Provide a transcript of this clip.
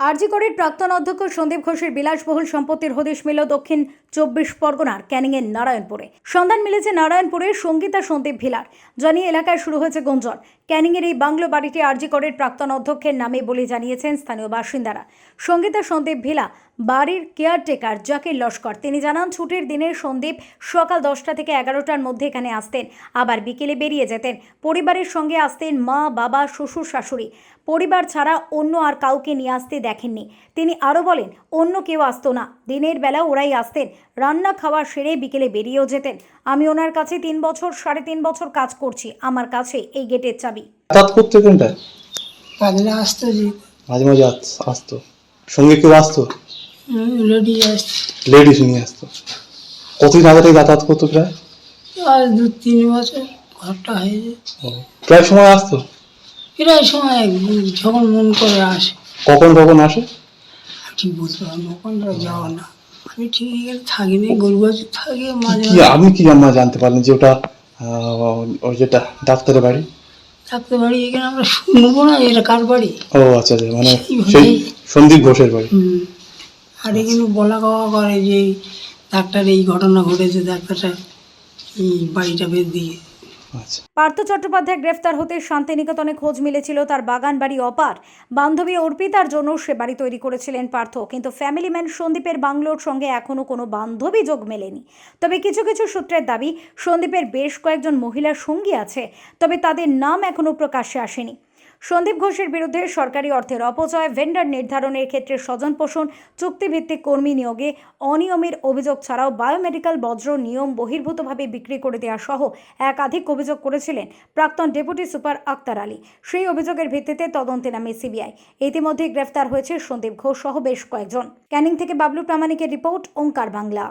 আরজিকরের প্রাক্তন অধ্যক্ষ সন্দীপ ঘোষের বিলাসবহুল সম্পত্তির হদিশ মিল দক্ষিণ চব্বিশ পরগনার ক্যানিংয়ের নারায়ণপুরে। সন্ধান মিলেছে নারায়ণপুরের সঙ্গীতা সন্দীপ ভিলার। জানিয়ে এলাকায় শুরু হয়েছে গুঞ্জন। ক্যানিংয়ের এই বাংলো বাড়িটি আরজিকরের প্রাক্তন অধ্যক্ষের নামে বলে জানিয়েছেন স্থানীয় বাসিন্দারা। সঙ্গীতা সন্দীপ ভিলা, বাড়ির কেয়ারটেকার জাকির লস্কর। তিনি জানান, ছুটির দিনের সন্দীপ সকাল দশটা থেকে এগারোটার মধ্যে এখানে আসতেন, আবার বিকেলে বেরিয়ে যেতেন। পরিবারের সঙ্গে আসতেন মা, বাবা, শ্বশুর, শাশুড়ি। পরিবার ছাড়া অন্য আর কাউকে নিয়ে আসতে দেখেননি। তিনি আরও বলেন, অন্য কেউ আসতো না। দিনের বেলা ওরাই আসতেন। রান্না খাওয়া সেরে বিকেলে বেরিয়েও যেতেন। আমি ওনার কাছে তিন বছর, সাড়ে তিন বছর কাজ করছি। আমার কাছে এই গেটের চাবি যাতায়াত করতে কোনটা? কাজলে আসতো যে। মাঝে মাঝে আস- আসতো। সঙ্গে কেউ আসতো? লেডি আসতো। লেডিস নিয়ে আসতো। কতদিন আগে থেকে যাতায়াত করতো প্রায়? আর দু তিন বছর ঘরটা হয়েছে ও, প্রায় সময় আসতো? প্রায় সময় যখন মন করে আসে। কখন কখন আসে? ঠিক বলতে পারব না যাওয়া না। আমি ঠিক এখানে থাকিনি গরু গাছ থাকি মাঝে কি আপনি কি আমরা জানতে পারলাম যে ওটা ওই যেটা ডাক্তারের বাড়ি? থাকতে পারি এখানে আমরা শুনব না এটা কার বাড়ি? ও আচ্ছা আচ্ছা মানে সেই সন্দীপ ঘোষের বাড়ি। আর এখানে বলা কওয়া করে যে ডাক্তার এই ঘটনা ঘটেছে ডাক্তারটা এই বাড়িটা বের দিয়ে। পার্থ চট্টোপাধ্যায় গ্রেফতার হতে শান্তিনিকেতনে খোঁজ মিলেছিল তার বাগান বাড়ি অপার। বান্ধবী অর্পিতার জন্য সে বাড়ি তৈরি করেছিলেন পার্থ, কিন্তু ফ্যামিলি ম্যান সন্দীপের বাংলোর সঙ্গে এখনও কোনো বান্ধবী যোগ মেলেনি। তবে কিছু কিছু সূত্রের দাবি, সন্দীপের বেশ কয়েকজন মহিলার সঙ্গী আছে, তবে তাদের নাম এখনও প্রকাশ্যে আসেনি। সন্দীপ ঘোষের বিরুদ্ধে সরকারি অর্থের অপচয় ভেন্ডার নির্ধারণের ক্ষেত্রে স্বজন পোষণ চুক্তিভিত্তিক কর্মী নিয়োগে অনিয়মের অভিযোগ ছাড়াও বায়োমেডিক্যাল বজ্র নিয়ম বহির্ভূতভাবে বিক্রি করে দেওয়া সহ একাধিক অভিযোগ করেছিলেন প্রাক্তন ডেপুটি সুপার আক্তার আলী। সেই অভিযোগের ভিত্তিতে তদন্তে নামে সিবিআই। ইতিমধ্যে গ্রেফতার হয়েছে সন্দীপ ঘোষ সহ বেশ কয়েকজন। ক্যানিং থেকে বাবলু প্রামাণিকের রিপোর্ট, ওঙ্কার বাংলা।